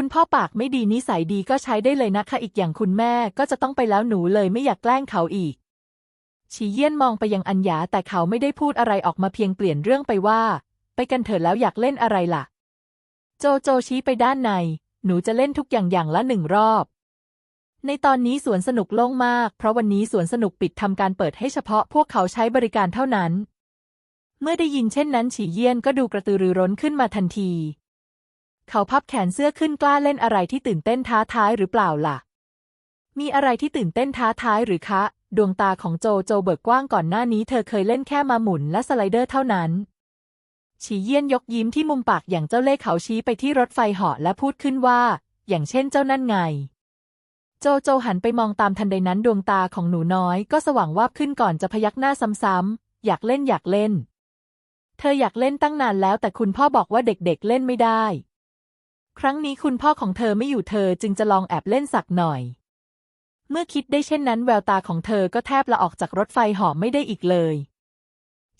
คุณพ่อปากไม่ดีนิสัยดีก็ใช้ได้เลยนะคะอีกอย่างคุณแม่ก็จะต้องไปแล้วหนูเลยไม่อยากแกล้งเขาอีกฉีเยี่ยนมองไปยังอัญญาแต่เขาไม่ได้พูดอะไรออกมาเพียงเปลี่ยนเรื่องไปว่า ไปกันเถิดแล้วอยากเล่นอะไรล่ะ โจโจชี้ไปด้านใน หนูจะเล่นทุกอย่างอย่างละหนึ่งรอบ ในตอนนี้สวนสนุกโล่งมาก เพราะวันนี้สวนสนุกปิดทำการเปิดให้เฉพาะพวกเขาใช้บริการเท่านั้น เมื่อได้ยินเช่นนั้นฉีเยี่ยนก็ดูกระตือรือร้นขึ้นมาทันที เขาพับแขนเสื้อขึ้นกล้าเล่นอะไรที่ตื่นเต้นท้าทายหรือเปล่าล่ะ มีอะไรที่ตื่นเต้นท้าทายหรือคะ ดวงตาของโจโจเบิกกว้างก่อนหน้านี้เธอเคยเล่นแค่มาหมุนและสไลเดอร์เท่านั้น ฉีเยี่ยนยกยิ้มที่มุมปากอย่างเจ้าเล่ห์เขาชี้ไปที่รถไฟเหาะและพูดขึ้นว่า อย่างเช่นเจ้านั่นไง โจโจหันไปมองตามทันใดนั้นดวงตาของหนูน้อย ก็สว่างวาบขึ้นก่อนจะพยักหน้าซ้ำๆอยากเล่นอยากเล่น เธออยากเล่นตั้งนานแล้วแต่คุณพ่อบอกว่าเด็กๆเล่นไม่ได้ ครั้งนี้คุณพ่อของเธอไม่อยู่เธอจึงจะลองแอบเล่นสักหน่อย เมื่อคิดได้เช่นนั้นแววตาของเธอก็แทบละออกจากรถไฟหาะไม่ได้อีกเลย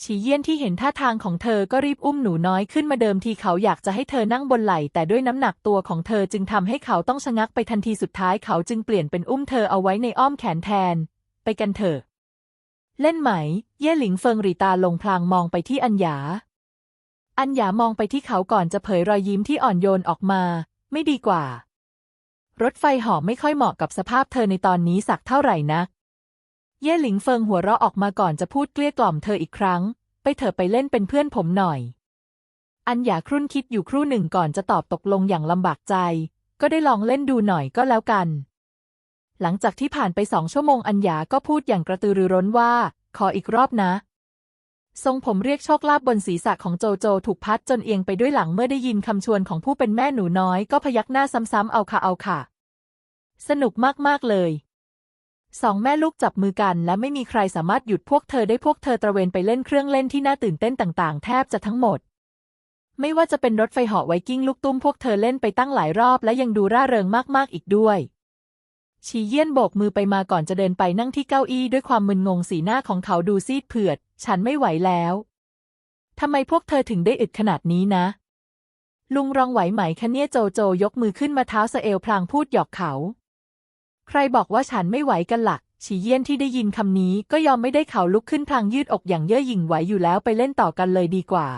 ฉีเยี่ยนที่เห็นท่าทางของเธอก็รีบอุ้มหนูน้อยขึ้นมาเดิมทีเขาอยากจะให้เธอนั่งบนไหล่แต่ด้วยน้ำหนักตัวของเธอจึงทำให้เขาต้องชะงักไปทันทีสุดท้ายเขาจึงเปลี่ยนเป็นอุ้มเธอเอาไว้ในอ้อมแขนแทน ไปกันเถอะ เล่นไหม เย่หลิงเฟิงรีตาลงพลางมองไปที่อัญญา อัญญามองไปที่เขาก่อนจะเผยรอยยิ้มที่อ่อนโยนออกมา ไม่ดีกว่า รถไฟหาะไม่ค่อยเหมาะกับสภาพเธอในตอนนี้สักเท่าไหร่นัก เย่หลิงเฟิงหัวเราะออกมาก่อนจะพูดเกลี้ยกล่อมเธออีกครั้ง ไปเถอะไปเล่นเป็นเพื่อนผมหน่อย อัญญาครุ่นคิดอยู่ครู่หนึ่งก่อนจะตอบตกลงอย่างลำบากใจ ก็ได้ลองเล่นดูหน่อยก็แล้วกัน หลังจากที่ผ่านไปสองชั่วโมงอัญญาก็พูดอย่างกระตือรือร้นว่า ขออีกรอบนะ ทรงผมเรียกโชคลาภบนศีรษะของโจโจถูกพัดจนเอียงไปด้วยหลังเมื่อได้ยินคำชวนของผู้เป็นแม่หนูน้อยก็พยักหน้าซ้ำๆเอาค่ะเอาค่ะ สนุกมากๆเลยสองแม่ลูกจับมือกันและไม่มีใครสามารถหยุดพวกเธอได้พวกเธอตระเวนไปเล่นเครื่องเล่นที่น่าตื่นเต้นต่างๆ แทบจะทั้งหมด ไม่ว่าจะเป็นรถไฟเหาะไวกิ้งลูกตุ้มพวกเธอเล่นไปตั้งหลายรอบและยังดูร่าเริงมากๆอีกด้วยชีเยี่ยนโบกมือไปมาก่อนจะเดินไปนั่งที่เก้าอี้ด้วยความมึนงงสีหน้าของเขาดูซีดเผือด ฉันไม่ไหวแล้วทำไมพวกเธอถึงได้อึดขนาดนี้นะ ลุงรองไหวไหมคะเนี่ยโจโจยกมือขึ้นมาเท้าสเอวพลางพูดหยอกเขา ใครบอกว่าฉันไม่ไหวกันหลักฉีเยี่ยนที่ได้ยินคำนี้ก็ยอมไม่ได้เขาลุกขึ้นพลางยืดอกอย่างเย่อหยิ่งไหวอยู่แล้วไปเล่นต่อกันเลยดีกว่า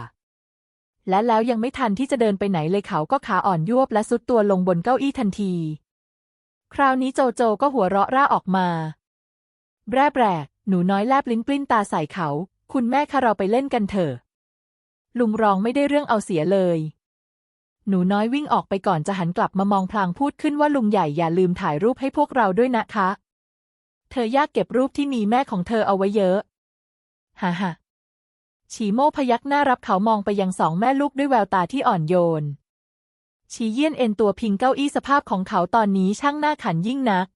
และแล้วยังไม่ทันที่จะเดินไปไหนเลยเขาก็ขาอ่อนยวบและซุดตัวลงบนเก้าอี้ทันที คราวนี้โจโจก็หัวเราะร่าออกมา แบรแบร หนูน้อยแลบลิ้นปลิ้นตาใส่เขา คุณแม่คะเราไปเล่นกันเถอะ ลุงรองไม่ได้เรื่องเอาเสียเลย หนูน้อยวิ่งออกไปก่อนจะหันกลับมามองพลางพูดขึ้นว่าลุงใหญ่อย่าลืมถ่ายรูปให้พวกเราด้วยนะคะ เธอยากเก็บรูปที่มีแม่ของเธอเอาไว้เยอะ ฮ่าฮ่าฉีโม่พยักหน้ารับเขามองไปยังสองแม่ลูกด้วยแววตาที่อ่อนโยนฉีเยี่ยนเอ็นตัวพิงเก้าอี้สภาพของเขาตอนนี้ช่างหน้าขันยิ่งนัก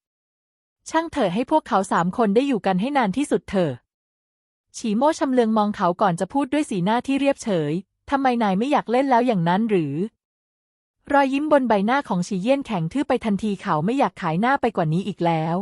ช่างเถอะให้พวกเขาสามคนได้อยู่กันให้นานที่สุดเถอะฉีโม่ชำเลืองมองเขาก่อนจะพูดด้วยสีหน้าที่เรียบเฉย ทำไมนายไม่อยากเล่นแล้วอย่างนั้นหรือ รอยยิ้มบนใบหน้าของฉีเยี่ยนแข็งทื่อไปทันทีเขาไม่อยากขายหน้าไปกว่านี้อีกแล้ว